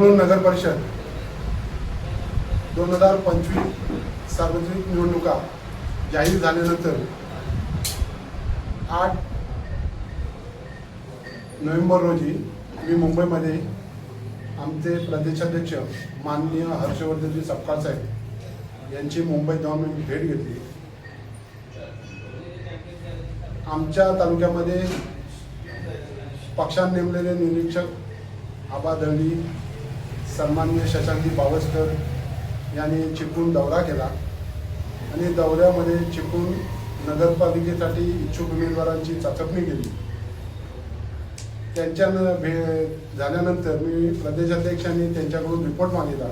चिपळूण नगर परिषद दोन हजार पंचवीस सार्वत्रिक निवडणुका जाहीर झाल्यानंतर आठ नोव्हेंबर रोजी मी मुंबईमध्ये आमचे प्रदेशाध्यक्ष माननीय हर्षवर्धनजी सपकाळ साहेब यांची मुंबईत जाऊन मी भेट घेतली. आमच्या तालुक्यामध्ये पक्षात नेमलेले निरीक्षक आबा दळवी सन्मान्य शशांकी पावसकर यांनी चिपळूण दौरा केला. आणि दौऱ्यामध्ये चिपळूण नगरपालिकेसाठी इच्छुक उमेदवारांची चाचपणी केली. त्यांच्या भे झाल्यानंतर मी प्रदेशाध्यक्षांनी त्यांच्याकडून रिपोर्ट मागितला.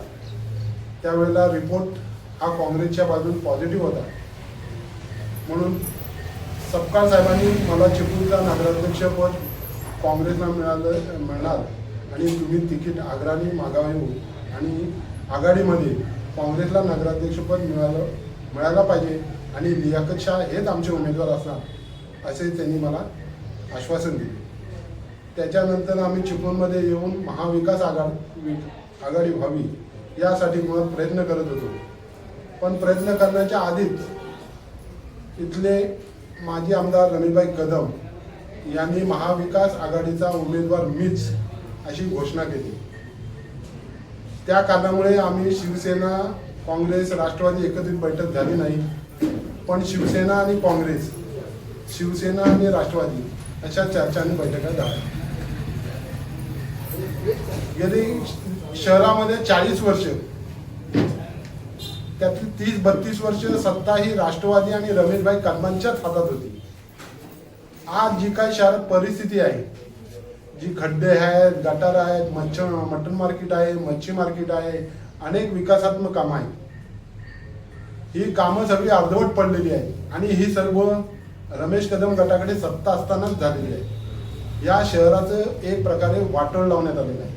त्यावेळेला रिपोर्ट हा काँग्रेसच्या बाजून पॉझिटिव्ह होता. म्हणून सपकाळ साहेबांनी मला चिपळूणचा नगराध्यक्षपद काँग्रेसला मिळालं मिळणार. आणि तुम्ही तिकीट आग्राने मागावे हो आणि आघाडीमध्ये काँग्रेसला नगराध्यक्षपद मिळालं मिळायला पाहिजे आणि लियाकत शाह हेच आमचे उमेदवार असणार असे त्यांनी मला आश्वासन दिले. त्याच्यानंतर आम्ही चिपळूणमध्ये येऊन महाविकास आघाडी आघाडी व्हावी यासाठी मग प्रयत्न करत होतो. पण प्रयत्न करण्याच्या आधीच इथले माजी आमदार रमीबाई कदम यांनी महाविकास आघाडीचा उमेदवार मीच अशी घोषणा केली. त्या कारणामुळे आम्ही शिवसेना काँग्रेस राष्ट्रवादी एकत्रित बैठक झाली नाही. पण शिवसेना आणि काँग्रेस शिवसेना आणि राष्ट्रवादी अशा चर्चांनी बैठका झाल्या. गेली शहरामध्ये चाळीस वर्ष त्यातली तीस बत्तीस वर्ष सत्ता ही राष्ट्रवादी आणि रमेशभाई कदमांच्याच हातात होती. आज जी काय शहरात परिस्थिती आहे जी खड्डे आहेत गटार आहेत मच्छ मटन मार्केट आहे मच्छी मार्केट आहे अनेक विकासात्मक कामं आहेत. ही कामं सगळी अर्धवट पडलेली आहेत आणि ही सर्व रमेश कदम गटाकडे सत्ता असतानाच झालेली आहे या शहराचं एक प्रकारे वाटण लावण्यात आलेलं आहे.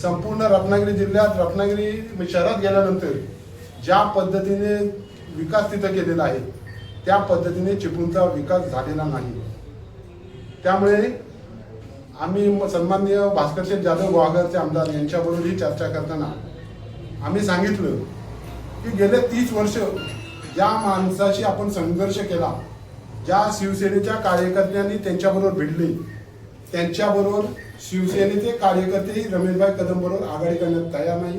संपूर्ण रत्नागिरी जिल्ह्यात रत्नागिरी शहरात गेल्यानंतर ज्या पद्धतीने विकास तिथं केलेला आहे त्या पद्धतीने चिपळूणचा विकास झालेला नाही. त्यामुळे आम्ही म- सन्माननीय भास्करशेठ जाधव गुहागरचे आमदार यांच्याबरोबर ही चर्चा करताना आम्ही सांगितलं की गेले तीस वर्ष ज्या माणसाशी आपण संघर्ष केला. ज्या शिवसेनेच्या कार्यकर्त्यांनी त्यांच्याबरोबर भिडले त्यांच्याबरोबर शिवसेनेचे कार्यकर्तेही रमेशभाई कदम बरोबर आघाडी करण्यात तयार नाही.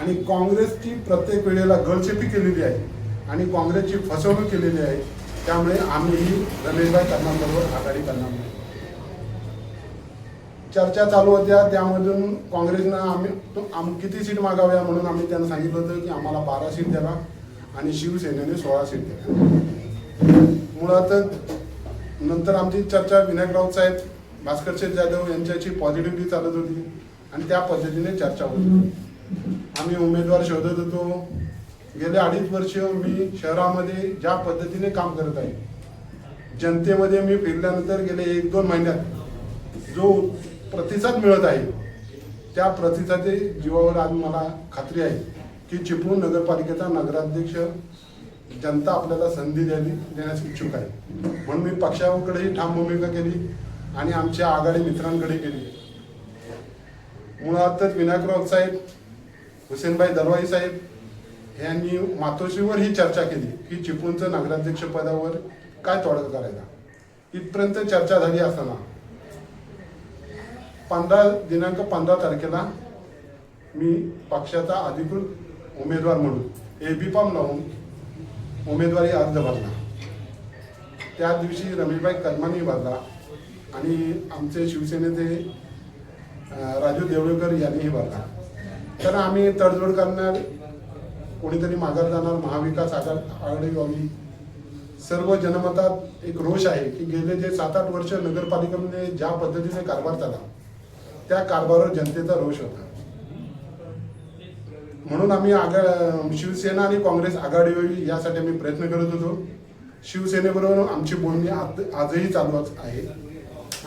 आणि काँग्रेसची प्रत्येक वेळेला गळचेपी केलेली आहे आणि काँग्रेसची फसवणूक केलेली आहे. त्यामुळे आम्हीही रमेशभाई कदमांबरोबर आघाडी करणार नाही. चर्चा चालू होत्या. त्यामधून काँग्रेसनं आम्ही आम किती सीट मागाव्या म्हणून आम्ही त्यांना सांगितलं होतं की आम्हाला बारा सीट द्यावा आणि शिवसेनेने सोळा सीट द्यावा मुळातच नंतर आमची चर्चा विनायक राऊत साहेब भास्कर शेठ जाधव यांच्याशी पॉझिटिव्हली चालत होती आणि त्या पद्धतीने चर्चा होत होती. आम्ही उमेदवार शोधत होतो. गेले अडीच वर्ष मी शहरामध्ये ज्या पद्धतीने काम करत आहे जनतेमध्ये मी फिरल्यानंतर गेले एक दोन महिन्यात जो प्रतिसाद मिळत आहे. त्या प्रतिसादी जीवावर आज मला खात्री आहे की चिपळूण नगरपालिकेचा नगराध्यक्ष जनता आपल्याला संधी द्यावी देण्यास इच्छुक आहे. म्हणून मी पक्षाकडेही ठाम भूमिका केली आणि आमच्या आघाडी मित्रांकडे केली. मुळातच विनायकराव साहेब हुसेनभाई दरवाई साहेब यांनी मातोश्रीवर ही चर्चा केली की चिपळूणचं नगराध्यक्ष पदावर काय तोडगा करायचा? इथपर्यंत चर्चा झाली असताना पंधरा दिनांक पंधरा तारखेला मी पक्षाचा अधिकृत उमेदवार म्हणून ए बी फॉर्म लावून उमेदवारी अर्ज भरला. त्या दिवशी रमेशभाई कदमानी भरला आणि आमचे शिवसेनेचे राजू देवळकर यांनीही भरला. तर आम्ही तडजोड करणार कोणीतरी माघार जाणार महाविकास आघाड आघाडी व्हावी सर्व जनमतात एक रोष आहे की गेले जे सात आठ वर्ष नगरपालिकेमध्ये ज्या पद्धतीने कारभार झाला त्या कारभारावर जनतेचा रोष होता. म्हणून आम्ही आघा शिवसेना आणि काँग्रेस आघाडी व्हावी यासाठी आम्ही प्रयत्न करत होतो. शिवसेनेबरोबर आमची बोलणी आज आजही चालू आहे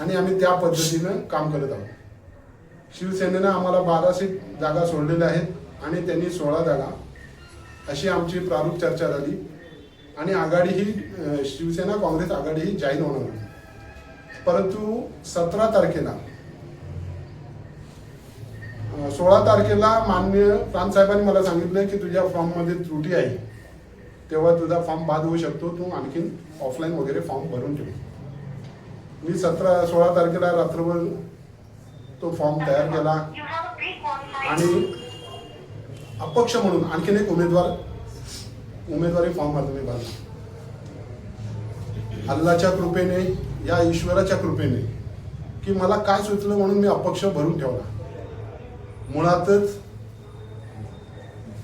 आणि आम्ही त्या पद्धतीनं काम करत आहोत. शिवसेनेनं आम्हाला बारा सीट जागा सोडलेल्या आहेत आणि त्यांनी सोळा जागा अशी आमची प्रारूप चर्चा झाली आणि आघाडी ही शिवसेना काँग्रेस आघाडी ही जाहीर होणार होती परंतु सतरा तारखेला सोळा तारखेला माननीय प्रांत साहेबांनी मला सांगितलं की तुझ्या फॉर्ममध्ये त्रुटी आहे. तेव्हा तुझा फॉर्म बाद होऊ शकतो. तू आणखीन ऑफलाईन वगैरे फॉर्म भरून ठेव. मी सतरा सोळा तारखेला रात्रभर तो फॉर्म तयार केला. आणि अपक्ष म्हणून आणखीन एक उमेदवार उमेदवारी फॉर्म भरतो मी भरला. अल्लाच्या कृपेने या ईश्वराच्या कृपेने की मला काय सुचलं म्हणून मी अपक्ष भरून ठेवला. मुळातच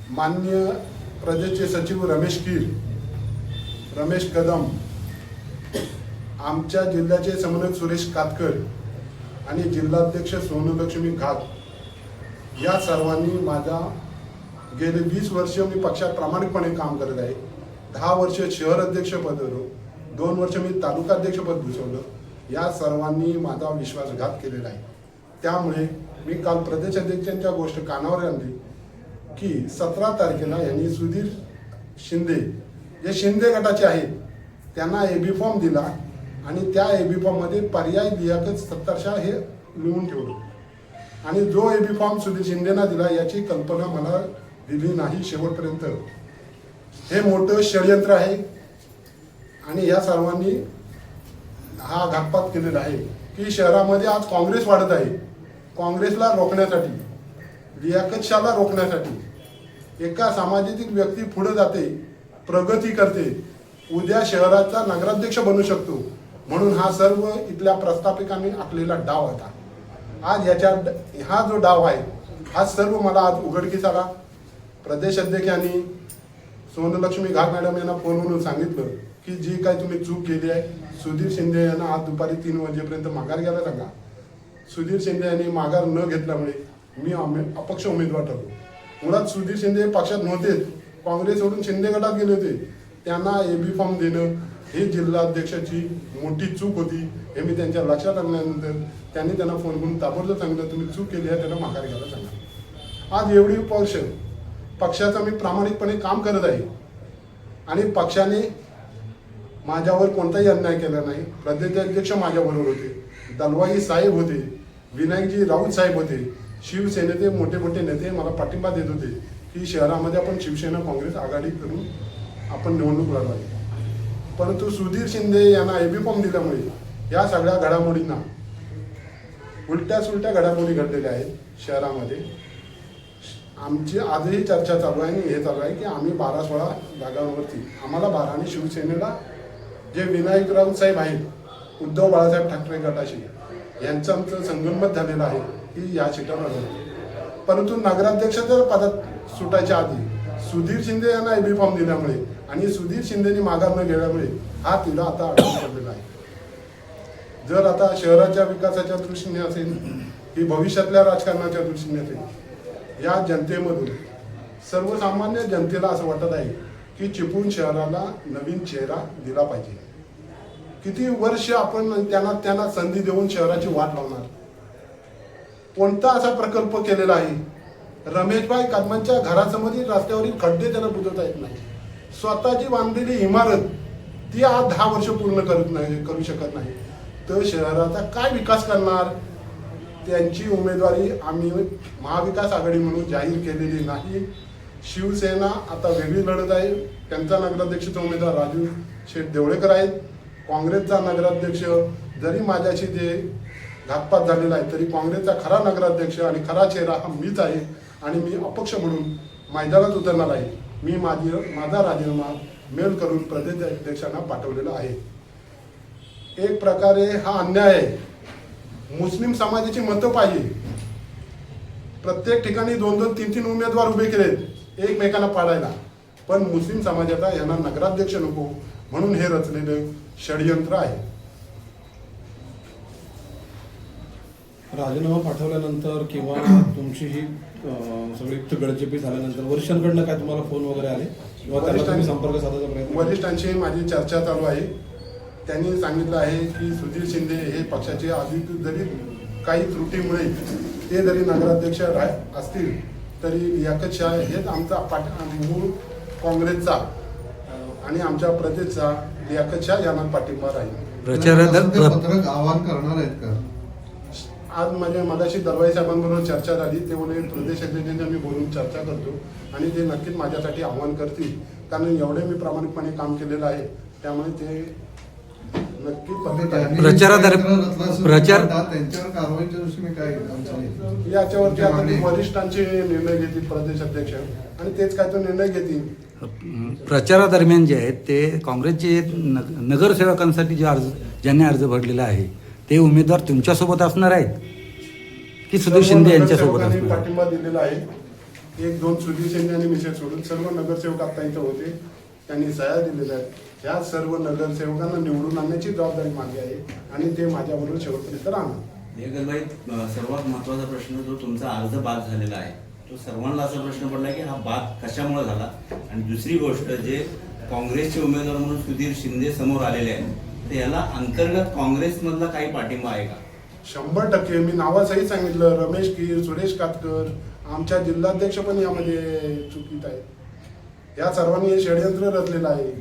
मान्य प्रजेचे सचिव रमेश कीर रमेश कदम आमच्या जिल्ह्याचे समन्वयक सुरेश कातकर आणि जिल्हाध्यक्ष सोनलक्ष्मी घात या सर्वांनी माझा गेले वीस वर्ष मी पक्षात प्रामाणिकपणे काम करत आहे. दहा वर्ष शहर अध्यक्षपद होतो. दोन वर्ष मी तालुका अध्यक्षपद भूषवलं. या सर्वांनी माझा विश्वासघात केलेला आहे. त्यामुळे मी काल प्रदेश अध्यक्षांच्या गोष्ट कानावर आणली की सतरा तारखेला यांनी सुधीर शिंदे जे शिंदे गटाचे आहेत त्यांना ए बी फॉर्म दिला आणि त्या ए बी फॉर्ममध्ये पर्याय लियाकत सत्तरशा हे लिहून ठेवलं. आणि जो ए बी फॉर्म सुधीर शिंदेना दिला याची कल्पना मला दिली नाही शेवटपर्यंत. हे मोठं षडयंत्र आहे आणि या सर्वांनी हा घातपात केलेला आहे की शहरामध्ये आज काँग्रेस वाढत आहे. काँग्रेसला रोखण्यासाठी लियाकतशाला रोखण्यासाठी एका सामाजिक व्यक्ती पुढे जाते प्रगती करते उद्या शहराचा नगराध्यक्ष बनू शकतो. म्हणून हा सर्व इथल्या प्रस्थापिकांनी आखलेला डाव होता आज याच्या हा जो डाव आहे हा सर्व मला आज उघडकीस आला. प्रदेश अध्यक्षांनी सोनलक्ष्मी घाट मॅडम यांना फोनवरून सांगितलं की जी काय तुम्ही चूक केली आहे सुधीर शिंदे यांना आज दुपारी तीन वाजेपर्यंत माघार घ्यायला सांगा. सुधीर शिंदे यांनी माघार न घेतल्यामुळे मी अपक्ष उमेदवार ठरलो. मुळात सुधीर शिंदे हे पक्षात नव्हतेच काँग्रेस सोडून शिंदे गटात गेले होते. त्यांना ए बी फॉर्म देणं ही जिल्हाध्यक्षाची मोठी चूक होती. हे मी त्यांच्या लक्षात आणल्यानंतर त्यांनी त्यांना फोन करून ताबडतोब सांगितलं तुम्ही चूक केली आहे त्यांना माघार घ्यायला सांगा. आज एवढी पक्ष पक्षाचं मी प्रामाणिकपणे काम करत आहे. आणि पक्षाने माझ्यावर कोणताही अन्याय केला नाही. प्रदेशाध्यक्ष माझ्याबरोबर होते. दलवाई साहेब होते. विनायकजी राऊत साहेब होते. शिवसेनेचे मोठे मोठे नेते मला पाठिंबा देत होते की शहरामध्ये आपण शिवसेना काँग्रेस आघाडी करून आपण निवडणूक लढवावी. परंतु सुधीर शिंदे यांना एबी फॉर्म दिल्यामुळे या सगळ्या घडामोडींना उलट्या सुलट्या घडामोडी घडलेल्या आहेत शहरामध्ये. आमची आजही चर्चा चालू आहे आणि हे चालू आहे की आम्ही बारा सोळा जागांवरती आम्हाला बारा आणि शिवसेनेला जे विनायक राऊत साहेब आहेत उद्धव बाळासाहेब ठाकरे गटाशी यांचं आमचं संगनमत झालेलं आहे की या सीटावर परंतु नगराध्यक्ष जर पदात सुटायच्या आधी सुधीर शिंदे यांना एबी फॉर्म दिल्यामुळे आणि सुधीर शिंदेनी माघार न गेल्यामुळे हा तिला आता अडचण पडलेला आहे. जर आता शहराच्या विकासाच्या दृष्टीने असेल की भविष्यातल्या राजकारणाच्या दृष्टीने असेल या जनतेमधून सर्वसामान्य जनतेला असं वाटत आहे की चिपळूण शहराला नवीन चेहरा दिला पाहिजे. किती वर्ष आपण त्यांना त्यांना संधी देऊन शहराची वाट लावणार? कोणता असा प्रकल्प केलेला आहे? रमेशभाई कदमांच्या घरासमोरील रस्त्यावरील खड्डे त्यांना बुजवता येत नाही. स्वतःची बांधलेली इमारत ती आज दहा वर्ष पूर्ण करत नाही करू शकत नाही. तर शहराचा काय विकास करणार? त्यांची उमेदवारी आम्ही महाविकास आघाडी म्हणून जाहीर केलेली नाही. शिवसेना आता वेगळी लढत आहे. त्यांचा नगराध्यक्षचा उमेदवार राजू शेठ देवळेकर आहेत. काँग्रेसचा नगराध्यक्ष जरी माझ्याशी जे घातपात झालेला आहे तरी काँग्रेसचा खरा नगराध्यक्ष आणि खरा चेहरा हा मीच आहे आणि मी अपक्ष म्हणून मैदानात उतरणार आहे. मी माझी माझा राजीनामा मेल करून प्रदेश अध्यक्षांना पाठवलेला आहे. एक प्रकारे हा अन्याय आहे मुस्लिम समाजाची मतं पाहिजे प्रत्येक ठिकाणी दोन दोन तीन तीन उमेदवार उभे केलेत एकमेकांना पाडायला. पण मुस्लिम समाजाचा यांना नगराध्यक्ष नको म्हणून हे रचलेलं षडयंत्र आहे. राजीनामा पाठवल्यानंतर किंवा तुमची ही सगळी गडचिपी झाल्यानंतर वरिष्ठांकडनं काय तुम्हाला फोन वगैरे आले? किंवा त्यांना संपर्क साधायचा प्रयत्न? वरिष्ठांशी माझी चर्चा चालू आहे. त्यांनी सांगितलं आहे की सुधीर शिंदे हे पक्षाचे अधिक जरी काही त्रुटीमुळे ते जरी नगराध्यक्ष राह- असतील तरी लियाकत शाह हेच आमचा पाठ मूळ काँग्रेसचा आणि आमच्या प्रदेशचा लियाकत शाह यांना पाठिंबा राहील. प्रचारात पत्रक आवाहन करणार आहेत का? आज म्हणजे मगाशी दरवाई साहेबांबरोबर चर्चा झाली ते बोले प्रदेश अध्यक्षांनी मी बोलून चर्चा करतो आणि ते नक्कीच माझ्यासाठी आव्हान करतील. कारण एवढे मी प्रामाणिकपणे काम केलेलं आहे त्यामुळे ते नक्की पत्रकार प्रचारादर- प्रचार- त्यांच्यावर कारवाईच्या काय आमचं याच्यावरती आता वरिष्ठांचे निर्णय घेतील प्रदेश अध्यक्ष. आणि तेच काय तो निर्णय घेतील. प्रचारादरम्यान जे आहेत ते काँग्रेसचे न- नगरसेवकांसाठी जे अर्ज ज्यांनी अर्ज भरलेला आहे ते उमेदवार तुमच्यासोबत असणार आहेत? की सुधीर शिंदे यांच्यासोबत असणार? पाठिंबा दिलेला आहे. एक दोन सुधीर शिंदे आणि मिसेस सोडून सर्व नगरसेवक आता इथं होते त्यांनी सह्या दिलेल्या आहेत. ह्या सर्व नगरसेवकांना निवडून आणण्याची जबाबदारी माझी आहे आणि ते माझ्याबरोबर शेवटपर्यंत राहणार. सर्वात महत्त्वाचा प्रश्न जो तुमचा अर्ज बाद झालेला आहे तो सर्वांना असा प्रश्न पडला की हा बाद कशामुळे झाला? आणि दुसरी गोष्ट जे काँग्रेसचे उमेदवार म्हणून सुधीर शिंदे समोर आलेले आहेत तर याला अंतर्गत काँग्रेसमधला काही पाठिंबा आहे का? शंभर टक्के. मी नावाचंही सांगितलं. रमेश कीर सुरेश कातकर आमच्या जिल्हाध्यक्ष पण यामध्ये चुकीत आहे या सर्वांनी हे षडयंत्र रचलेलं आहे.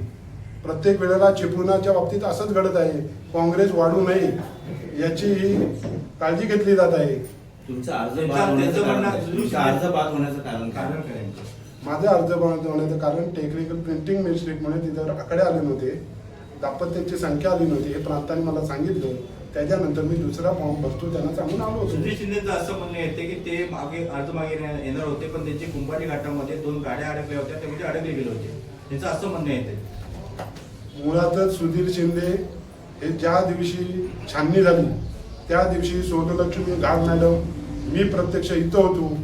प्रत्येक वेळेला चिपळुणाच्या बाबतीत असंच घडत आहे. काँग्रेस वाढू नये याची ही काळजी घेतली जात आहे. तुमचा अर्ज बाद होण्याचं कारण म्हणणं काय? सुधीर तुमचा शिंदे- अर्ज बाद होण्याचं कारण कारण काय? काय यांचं? माझे अर्ज कारण टेक्निकल प्रिंटिंग मिस्टेकमुळे तिथं आकडे आले नव्हते. दाम्पत्यांची संख्या आली नव्हती. हे प्रांतांनी मला सांगितलं. त्याच्यानंतर मी दुसरा फॉर्म भरतो त्यांना सांगून आलो होतो. सुधीर शिंदेचं असं म्हणणं येते की ते मागे अर्ज मागे येण्या- येणार होते पण त्यांची कुंभारी घाटामध्ये दोन गाड्या अडकल्या होत्या त्यामध्ये अडकले गेले होते. त्यांचं असं म्हणणं येते. मुळातच सुधीर शिंदे हे ज्या दिवशी छाननी झाली त्या दिवशी सोनलक्ष्मी घाल मॅडम मी प्रत्यक्ष इथं होतो.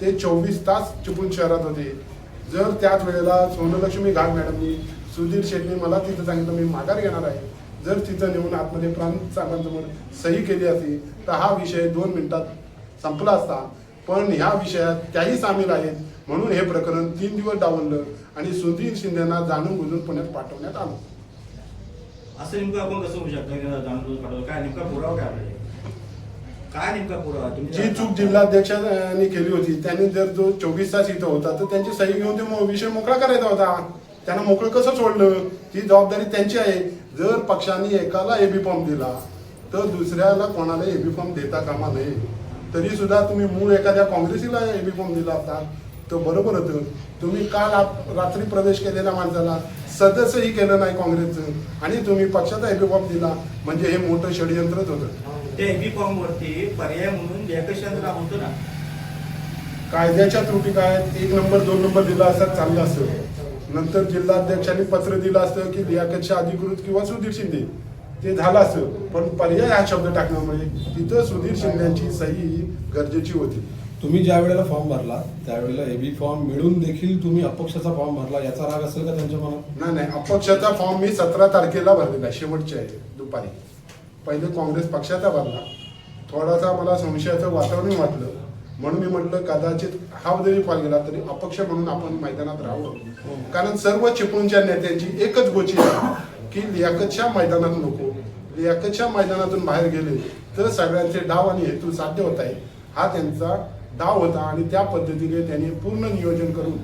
ते चोवीस तास चिपळूण शहरात होते. जर त्याच वेळेला सोनलक्ष्मी घाट मॅडमनी सुधीर शेटनी मला तिथं सांगितलं मी माघार घेणार आहे. जर तिथं नेऊन आतमध्ये प्रांत साहेबांसमोर सही केली असती तर हा विषय दोन मिनिटात संपला असता. पण ह्या विषयात त्याही सामील आहेत. म्हणून हे प्रकरण तीन दिवस डावललं आणि सुधीर शिंदेना जाणून बुजून पुण्यात पाठवण्यात आलं. असं नेमकं आपण कसं होऊ शकतं? जाणून काय नेमका पुरावा काय आपल्याकडे काय नेमका पुरावा? जी चूक जिल्हाध्यक्षांनी केली होती त्यांनी जर जो चोवीस तास इथं होता तर त्यांची सही घेऊन ते विषय मोकळा करायचा होता. त्यांना मोकळं कसं सोडलं? ती जबाबदारी त्यांची आहे. जर पक्षाने एकाला एबी फॉर्म दिला तर दुसऱ्याला कोणाला एबी फॉर्म देता कामा नये. तरी सुद्धा तुम्ही मूळ एखाद्या काँग्रेसीला एबी फॉर्म दिला होता. तर बरोबर होतं. तुम्ही काल रात्री प्रवेश केलेल्या माणसाला सदस्यही केलं नाही काँग्रेसचं. आणि तुम्ही पक्षाचा एबी फॉर्म दिला. म्हणजे हे मोठं षडयंत्रच होतं. त्या एबी फॉर्म वरती पर्याय म्हणून व्याकशांत होतं ना. कायद्याच्या त्रुटी काय? आहेत? एक नंबर दोन नंबर दिला असता चाललं असतं. नंतर जिल्हाध्यक्षांनी पत्र दिलं असतं की लियाकतच्या अधिकृत किंवा सुधीर शिंदे. ते झालं असतं. पण पर्याय हा शब्द टाकण्यामुळे तिथं सुधीर शिंदेची सही गरजेची होती. तुम्ही ज्या वेळेला फॉर्म भरला त्यावेळेला एबी फॉर्म मिळून देखील तुम्ही अपक्षाचा फॉर्म भरला याचा राग असेल का त्यांच्या मनात? नाही नाही. अपक्षाचा फॉर्म मी सतरा तारखेला भरलेला शेवटच्या आहे. दुपारी. पहिले काँग्रेस पक्षाचा बांधला थोडासा मला संशयाचं वातावरण वाटलं. म्हणून मी म्हटलं कदाचित हा जरी पाल गेला तरी अपक्ष म्हणून आपण मैदानात राहावं कारण सर्व चिपळूणच्या नेत्यांची एकच गोची की लियाकतच्या मैदानात नको. लियाकतच्या मैदानातून बाहेर गेले तर सगळ्यांचे डाव आणि हेतू साध्य होत आहे हा त्यांचा डाव होता आणि त्या पद्धतीने त्यांनी पूर्ण नियोजन करून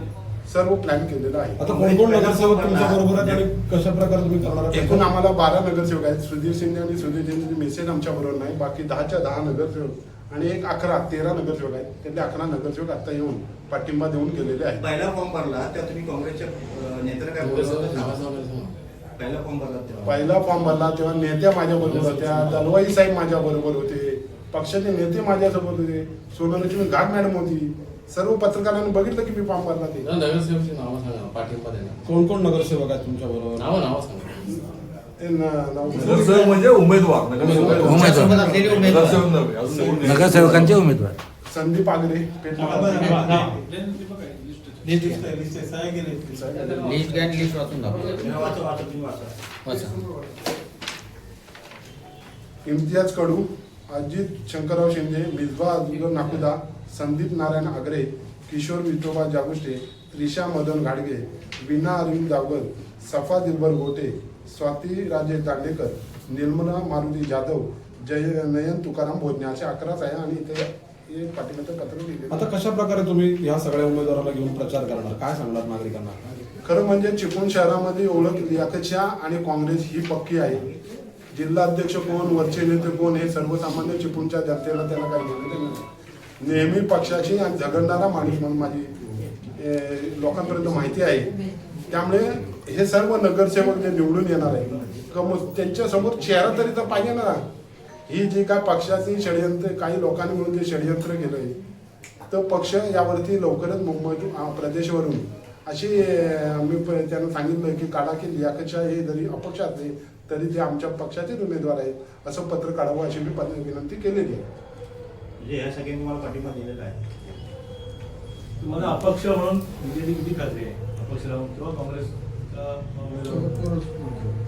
सर्व प्लॅन केलेलं आहे. आता कोण कोण नगरसेवक तुमच्या बरोबर आहेत आणि कशा प्रकारे तुम्ही करणार आहात? एकूण आम्हाला बारा नगरसेवक आहेत. सुधीर शिंदे आणि सुधीर शिंदे मेसेज आमच्या बरोबर नाही. बाकी दहाच्या दहा नगरसेवक आणि एक अकरा तेरा नगरसेवक आहेत. त्यातले अकरा नगरसेवक आता येऊन पाठिंबा देऊन गेलेले आहेत. पहिला फॉर्म भरला तेव्हा तुम्ही काँग्रेसच्या अं, नेत्याला काय बोलत होता? पहिला फॉर्म भरला तेव्हा. पहिला फॉर्म भरला तेव्हा नेत्या माझ्या बरोबर होत्या दलवाई साहेब माझ्या बरोबर होते पक्षाचे नेते माझ्यासोबत होते. सोनलक्ष्मी घाट मॅडम होती. सर्व पत्रकारांनी बघितलं की मी फॉर्म भरला ते. नगरसेवकची नावं सांगा पाठिंबा देणार कोण कोण नगरसेवक आहेत तुमच्या बरोबर? नावं नावं सांगा. ते न- नाव- नगरसेवक म्हणजे उमेदवार नगरसेवक. उमेदवार. नगरसेवक नव्हे, अजून कोण नाही. नगरसेवकांचे उमेदवार. संदीप आगरे लिस्ट घ्या आणि लिस्ट वाचून दाखवा. वाचा. वाचा तुम्ही वाचा वाचा इम्तियाज कडू अजित शंकरराव शिंदे मिसबा अब्दुल नाकुदा संदीप नारायण आगरे किशोर विठोबा जागुष्टे त्रिशा मदन घाडगे विना अरविंद दावगर सफा दिलबर गोटे स्वाती राजे दांडेकर निर्मला मारुती जाधव जय नयन तुकाराम भोजने असे अकराच आहे आणि इथे पाठिंब्याचं पत्र लिहिलेलं आता. कशा प्रकारे तुम्ही ह्या सगळ्या उमेदवाराला घेऊन प्रचार करणार काय सांगणार नागरिकांना खरं म्हणजे चिपळूण शहरामध्ये ओळख लियाकतच्या आणि काँग्रेस ही पक्की आहे जिल्हाध्यक्ष कोण वरचे नेते कोण हे सर्वसामान्य चिपळूणच्या जनतेला त्याला काही घेणं. नेहमी पक्षाची आणि झगडणारा माणूस म्हणून माझी लोकांपर्यंत माहिती आहे. त्यामुळे हे सर्व नगरसेवक जे निवडून येणार आहे कम त्यांच्यासमोर चेहरा तरी तर पाहिजे ना. ही जी काय पक्षाची षडयंत्र काही लोकांनी मिळून जे षडयंत्र केलंय तर पक्ष यावरती लवकरच मुंबई प्रदेशवरून अशी मी त्यांना सांगितलं की काढा की लियाकतशाह हे जरी अपक्ष असले तरी ते आमच्या पक्षाचेच उमेदवार आहेत असं पत्र काढावं अशी मी पत्र विनंती केलेली आहे. म्हणजे या सगळ्यांनी तुम्हाला पाठिंबा दिलेला आहे. तुम्हाला अपक्ष म्हणून बीजेपी किती खात्री आहे? अपक्ष राहून किंवा काँग्रेस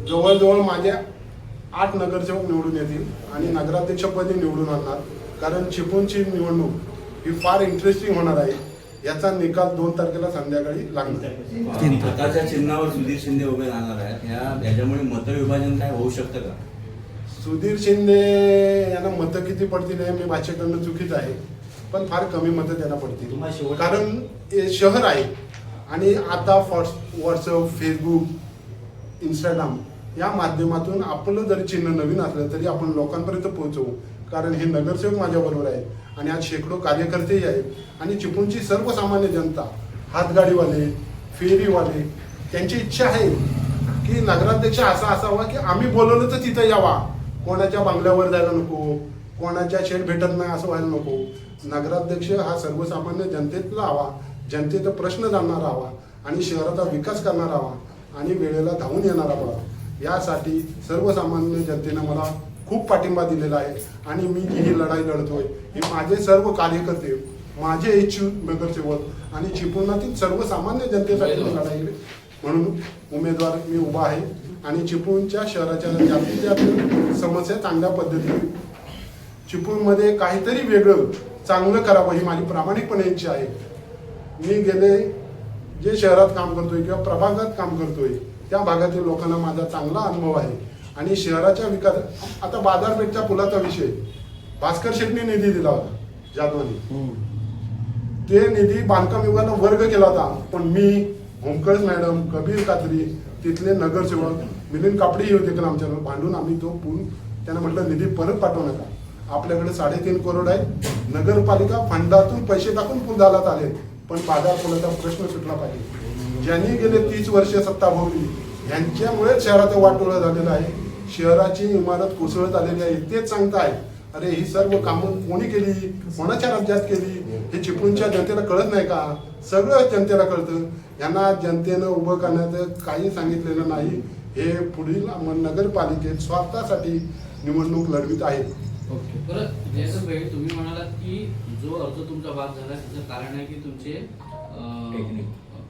जवळजवळ माझे आठ नगरसेवक निवडून येतील आणि नगराध्यक्षपदी निवडून आणणार. कारण चिपळूणची निवडणूक ही फार इंटरेस्टिंग होणार आहे. याचा निकाल दोन तारखेला संध्याकाळी लागणार. हाताच्या चिन्हावर सुधीर शिंदे उभे राहणार आहेत. ह्या याच्यामुळे मतविभाजन काय होऊ शकतं का? सुधीर शिंदे यांना मतं किती पडतील हे मी करणं चुकीचं आहे. पण फार कमी मतं त्यांना पडतील. कारण हे शहर आहे. आणि आता व्हॉट्सअप फेसबुक इंस्टाग्राम या माध्यमातून आपलं जरी चिन्ह नवीन असलं तरी आपण लोकांपर्यंत पोहोचवू. कारण हे नगरसेवक माझ्याबरोबर आहेत. आणि आज शेकडो कार्यकर्तेही आहेत. आणि चिपळूणची सर्वसामान्य जनता हातगाडीवाले फेरीवाले त्यांची इच्छा आहे की नगराध्यक्ष असा असावा की आम्ही बोलवलं तर तिथं यावा. कोणाच्या बंगल्यावर जायला नको कोणाच्या शेड भेटत नाही असं व्हायला नको. नगराध्यक्ष हा सर्वसामान्य जनतेतला हवा जनतेचा प्रश्न जाणणारा हवा आणि शहराचा विकास करणारा हवा आणि वेळेला धावून येणारा हवा. यासाठी सर्वसामान्य जनतेनं मला खूप पाठिंबा दिलेला आहे आणि मी जी ही लढाई लढतोय. ही माझे सर्व कार्यकर्ते माझे इच्छुक नगरसेवक आणि चिपळुणातील सर्वसामान्य जनतेसाठी लढाई म्हणून उमेदवार मी उभा आहे. आणि चिपळूणच्या शहराच्या जास्तीत जास्त समस्या चांगल्या पद्धतीने. चिपळूणमध्ये काहीतरी वेगळं चांगलं करावं ही माझी प्रामाणिकपणे इच्छा आहे. मी गेले जे शहरात काम करतोय किंवा प्रभागात काम करतोय त्या भागातील लोकांना माझा चांगला अनुभव आहे. आणि शहराच्या विकास आता बाजारपेठच्या पुलाचा विषय. भास्कर शेटने निधी दिला होता जाधवानी. ते निधी बांधकाम विभागाला वर्ग केला होता पण मी होमकळस मॅडम कबीर कात्री तिथले नगरसेवक मिलिंद कापडे होते का आमच्यावर भांडून आम्ही तो पूल त्यांना म्हटलं निधी परत पाठवू नका. आपल्याकडे साडेतीन करोड आहे. नगरपालिका फंडातून पैसे टाकून पूल झाला आले. पण बाजार पुलाचा प्रश्न सुटला पाहिजे. ज्यांनी गेले तीस वर्ष सत्ता भोगली यांच्यामुळे शहराचं वाटोळं झालेलं आहे. शहराची इमारत कोसळत आलेली आहे. तेच सांगताय. अरे ही सर्व कामं कोणी केली? कोणाच्या राज्यात केली? हे चिपळूणच्या जनतेला कळत नाही का? सगळं जनतेला कळतं. यांना जनतेनं उभं करण्याचं काही सांगितलेलं नाही. हे पुढील नगरपालिकेत स्वार्थासाठी निवडणूक लढवित आहेत बरं जयसर भाई तुम्ही म्हणालात की जो अर्ज तुमचा बाद झाला त्याचं कारण आहे की तुमचे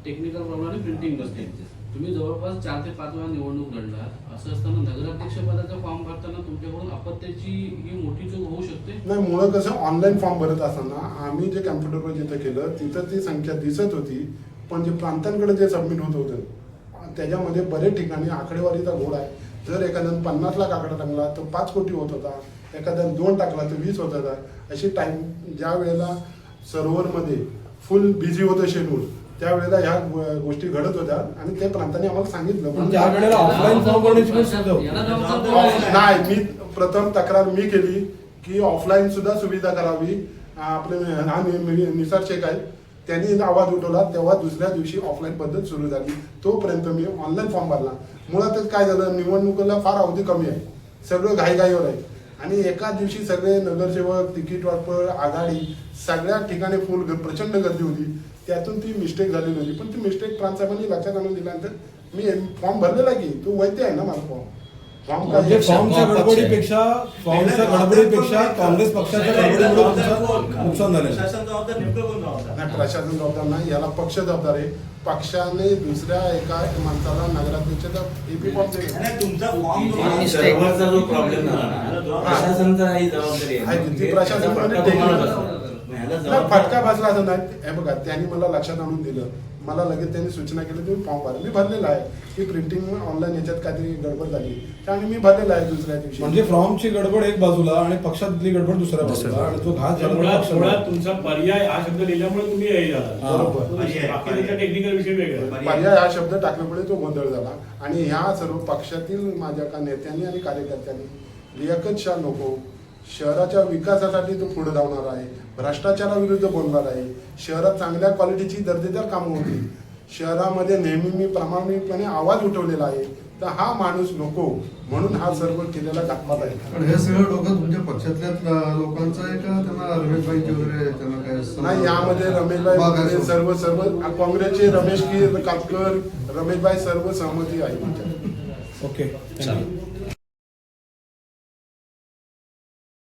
टेक्निकल प्रॉब्लेम आणि प्रिंटिंग मिस्टेक तुम्ही जवळपास चार ते पाच वेळा निवडणूक लढलात. असं असताना नगराध्यक्ष पदाचा फॉर्म भरताना तुमच्याकडून अपत्याची ही मोठी चूक होऊ शकते? नाही मुळं कसं ऑनलाईन फॉर्म भरत असताना आम्ही जे कॅम्प्युटरवर जिथं केलं तिथं ती संख्या दिसत होती पण जे प्रांतांकडे जे सबमिट होत होतं त्याच्यामध्ये बरेच ठिकाणी आकडेवारीचा घोड आहे. जर एखाद्यानं पन्नास लाख आकडा टाकला तर पाच कोटी होत होता. एखाद्यानं दोन टाकला तर वीस होत होता. अशी टाईम ज्या वेळेला सर्व्हरमध्ये फुल बिझी होतं शेड्यूल त्यावेळेला ह्या गोष्टी घडत होत्या आणि त्या प्रांतांनी आम्हाला सांगितलं. नाही मी प्रथम तक्रार मी केली की ऑफलाईन सुद्धा सुविधा करावी. आपले हा निसार शेख आहे. त्यांनी आवाज उठवला तेव्हा दुसऱ्या दिवशी ऑफलाईन पद्धत सुरू झाली. तोपर्यंत मी ऑनलाईन फॉर्म भरला. मुळातच काय झालं निवडणुकीला फार अवधी कमी आहे. सगळं घाईघाईवर आहे. आणि एका दिवशी सगळे नगरसेवक तिकीट वाटप आघाडी सगळ्या ठिकाणी फुल ग- प्रचंड गर्दी होती. त्यातून ती मिस्टेक झालेली होती. पण ती मिस्टेक प्रांतसाहेबांनी लक्षात आणून दिल्यानंतर मी फॉर्म भरलेला की तो वैद्य आहे ना माझा फॉर्म म्हणजे फॉर्मच्या गडबडीपेक्षा फॉर्मच्या गडबडीपेक्षा काँग्रेस पक्षाच्या गडबडीमुळे तुमचं नुकसान झालेलं आहे. शासन जबाबदार नेमकं कोण जबाबदार नाही प्रशासन जबाबदार नाही याला पक्ष जबाबदार आहे. पक्षाने दुसऱ्या एका माणसाला नगराध्यक्षाचा एपी फॉर्म दिला नाही, तुमचा फॉर्म जो आणि सर्व्हरचा जो प्रॉब्लेम झाला ना प्रशासनचा ही जबाबदारी आहे, आहे ती प्रशासन ह्याला नाही, फटका बसला असं नाही. हे बघा त्यांनी मला लक्षात आणून दिलं. मला लगेच त्यांनी सूचना केली तुम्ही फॉर्म भरा. मी भरलेला आहे. की प्रिंटिंग ऑनलाईन याच्यात काहीतरी गडबड झाली. त्यामुळे मी भरलेला आहे दुसऱ्या दिवशी. म्हणजे फॉर्मची गडबड एक बाजूला आणि पक्षातली गडबड दुसऱ्या बाजूला. आणि तो घात झाला मुळात तुमचा पर्याय हा शब्द लिहिल्यामुळे तुम्ही झाला. बरोबर. बाकी त्याचा टेक्निकल विषय वेगळा. आहे. पर्याय हा शब्द टाकल्यामुळे तो गोंधळ झाला. आणि ह्या सर्व पक्षातील माझ्या का नेत्यांनी आणि कार्यकर्त्यांनी लियाकत शाह नको. शहराच्या विकासासाठी तो पुढे धावणार आहे. भ्रष्टाचाराविरुद्ध बोलणार आहे. शहरात चांगल्या क्वालिटीची दर्जेदार कामं होती शहरामध्ये नेहमी मी प्रामाणिकपणे आवाज उठवलेला आहे. तर हा माणूस नको म्हणून हा सर्व केलेला घातपात आहे. पण हे सगळं डोकं तुमच्या पक्षातल्याच अं, लोकांचं आहे का त्यांना रमेशभाईंची वगैरे त्यांना काय नाही यामध्ये रमेशभाई. सर्व सर्व काँग्रेसचे रमेश कीर कातकर रमेशभाई सर्व सहमती आहे. ओके